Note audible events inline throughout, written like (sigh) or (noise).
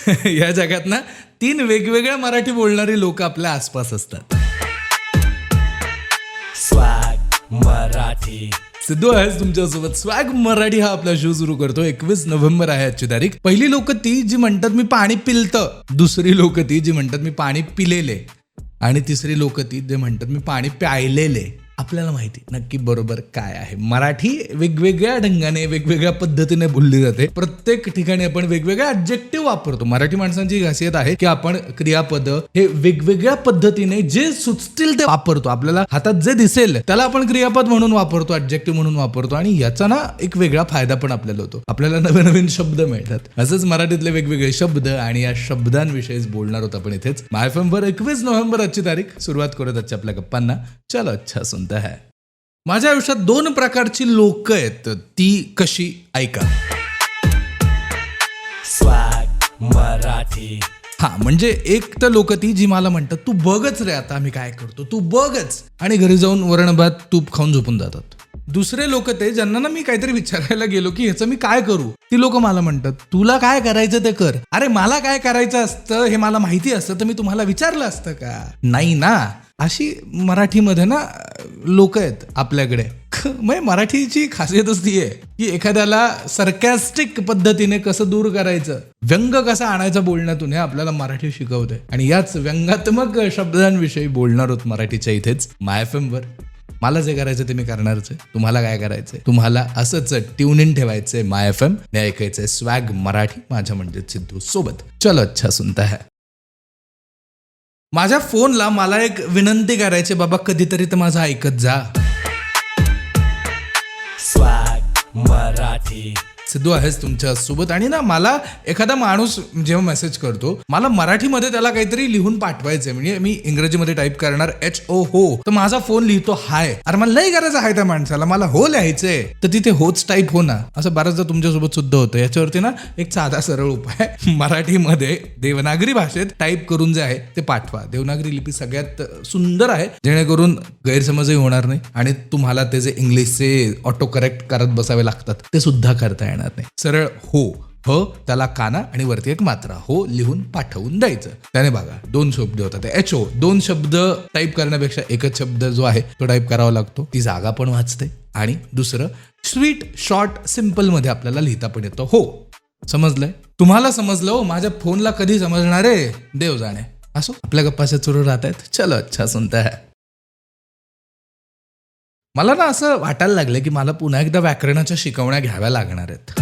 (laughs) या जगात ना तीन वेगवेगळ्या मराठी बोलणारी लोक आपल्या आसपास असतात. स्वॅग मराठी सिद्धू आहेस तुमच्यासोबत. स्वॅग मराठी हा आपला शो सुरू करतो. एकवीस नोव्हेंबर आहे आजची तारीख. पहिली लोक ती जी म्हणतात मी पाणी पिलतं. दुसरी लोक ती जी म्हणतात मी पाणी पिलेले. आणि तिसरी लोक ती जे म्हणतात मी पाणी प्यायलेले. आपल्याला माहिती. नक्की बरोबर काय आहे. मराठी वेगवेगळ्या ढंगाने वेगवेगळ्या पद्धतीने बोलली जाते. प्रत्येक ठिकाणी आपण वेगवेगळ्या ऑब्जेक्टिव्ह वापरतो. मराठी माणसांची खासियत आहे की आपण क्रियापद हे वेगवेगळ्या पद्धतीने जे सुचतील ते वापरतो. आपल्याला हातात जे दिसेल त्याला आपण क्रियापद म्हणून वापरतो ऑब्जेक्टिव्ह म्हणून वापरतो आणि याचा ना एक वेगळा फायदा पण आपल्याला होतो. आपल्याला नवीन नवीन शब्द मिळतात. असंच मराठीतले वेगवेगळे शब्द आणि या शब्दांविषयीच बोलणार होतो आपण इथेच. मायफेंबर एकवीस नोव्हेंबर आजची तारीख. सुरुवात करत आजच्या आपल्या गप्पांना. चलो अच्छा सुनता है। माझ्या आयुष्यात दोन प्रकारची लोक आहेत ती कशी ऐका. स्वॅग मराठी. हा म्हणजे एक तर लोक ती जी मला म्हणतात तू बघच रे आता आम्ही काय करतो तू बघच. आणि घरी जाऊन वरण भात तूप खाऊन झोपून जातात. दुसरे लोक ते ज्यांना ना मी काहीतरी विचारायला गेलो की ह्याचं मी काय करू? ती लोक मला म्हणतात तुला काय करायचं ते कर. अरे मला काय करायचं असतं हे मला माहिती असतं तर मी तुम्हाला विचारलं असतं का? नाही ना. अशी मराठीमध्ये ना लोक आहेत आपल्याकडे. म्हणजे मराठीची खासियतच ती आहे की एखाद्याला सरकॅस्टिक पद्धतीने कसं दूर करायचं व्यंग कसा आणायचा बोलण्यातून हे आपल्याला मराठी शिकवते. आणि याच व्यंगात्मक शब्दांविषयी बोलणार आहोत मराठीच्या इथेच माय वर मला जे करायचं ते मी करणारच आहे. तुम्हाला काय करायचंय तुम्हाला असंच ट्यून इन ठेवायचंय माय एफ एम. ऐकायचंय स्वॅग मराठी माझ्या म्हणजे सिद्धू सोबत. चलो अच्छा सुनता है. माझ्या फोनला मला एक विनंती करायची बाबा कधीतरी तर माझं ऐकत जा. स्वॅग मराठी सिद्धू आहेस तुमच्यासोबत. आणि ना मला एखादा माणूस जेव्हा मेसेज करतो मला मराठीमध्ये त्याला काहीतरी लिहून पाठवायचंय. म्हणजे मी इंग्रजीमध्ये टाईप करणार एच ओ हो तर माझा फोन लिहितो हाय अरे मला लई गरज आहे त्या माणसाला. मला हो लिहायचंय. तर तिथे होच टाईप हो ना. असं बऱ्याचदा तुमच्यासोबत सुद्धा होतं. याच्यावरती ना एक साधा सरळ उपाय (laughs) मराठीमध्ये देवनागरी भाषेत टाईप करून जे आहे ते पाठवा. देवनागरी लिपी सगळ्यात सुंदर आहे जेणेकरून गैरसमजही होणार नाही आणि तुम्हाला ते जे इंग्लिशचे ऑटो करेक्ट करत बसावे लागतात ते सुद्धा करता येणार. नाही. सरळ हो ह त्याला काना आणि वरती एक मात्रा हो लिहून पाठवून द्यायचं. त्याने बघा दोन शब्द होतात एच ओ दोन शब्द टाईप करण्यापेक्षा एकच शब्द जो आहे तो टाईप करावा लागतो. ती जागा पण वाचते. आणि दुसरं स्वीट शॉर्ट सिंपलमध्ये आपल्याला लिहिता पण येतं. हो समजलंय? तुम्हाला समजलं हो माझ्या फोनला कधी समजणार आहे? देव जाणे. असो आपल्या गप्पाच्या चुरू राहत आहेत चलो अच्छा सुनता है. मला ना असं वाटायला लागलं की मला पुन्हा एकदा व्याकरणाच्या शिकवण्या घ्याव्या लागणार आहेत.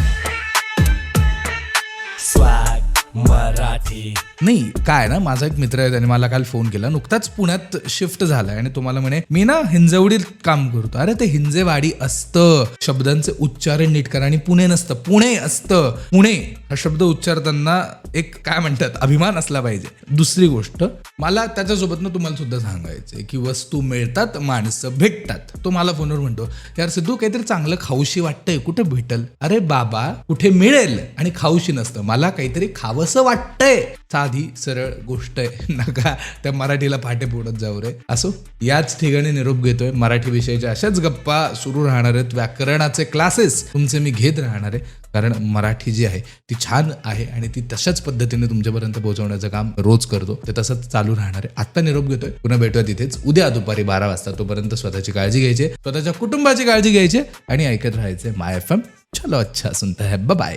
मराठी. नाही काय ना माझा एक मित्र आहे त्याने मला काल फोन केला. नुकताच पुण्यात शिफ्ट झालाय आणि तुम्हाला म्हणे मी ना हिंजवडीत काम करतो. अरे ते हिंजेवाडी असतं. शब्दांचे उच्चारण नीट करा आणि पुणे नसतं. पुणे असतं. पुणे. हा शब्द उच्चारताना एक काय म्हणतात अभिमान असला पाहिजे. दुसरी गोष्ट मला त्याच्यासोबत ना तुम्हाला सुद्धा सांगायचंय की वस्तू मिळतात माणसं भेटतात. तो मला फोनवर म्हणतो यार सिद्धू काहीतरी चांगलं खाऊशी वाटतंय कुठे भेटल? अरे बाबा कुठे मिळेल? आणि खाऊशी नसतं मला काहीतरी खावंसं वाटतंय. साधी सरळ गोष्ट आहे. (laughs) नका त्या मराठीला फाटे फोडत जाऊ रे. असो याच ठिकाणी निरोप घेतोय. मराठी विषयाच्या अशाच गप्पा सुरू राहणार आहेत. व्याकरणाचे क्लासेस तुमचे मी घेत राहणार आहे. कारण मराठी जी आहे ती छान आहे आणि ती तशाच पद्धतीने तुमच्यापर्यंत पोहोचवण्याचं काम रोज करतो. ते तसंच चालू राहणार आहे. आत्ता निरोप घेतोय. पुन्हा भेटूया तिथेच. उद्या दुपारी बारा वाजता तोपर्यंत स्वतःची काळजी घ्यायची स्वतःच्या कुटुंबाची काळजी घ्यायची आणि ऐकत राहायचे माय एफ एम. चलो अच्छा सुनता है. बाय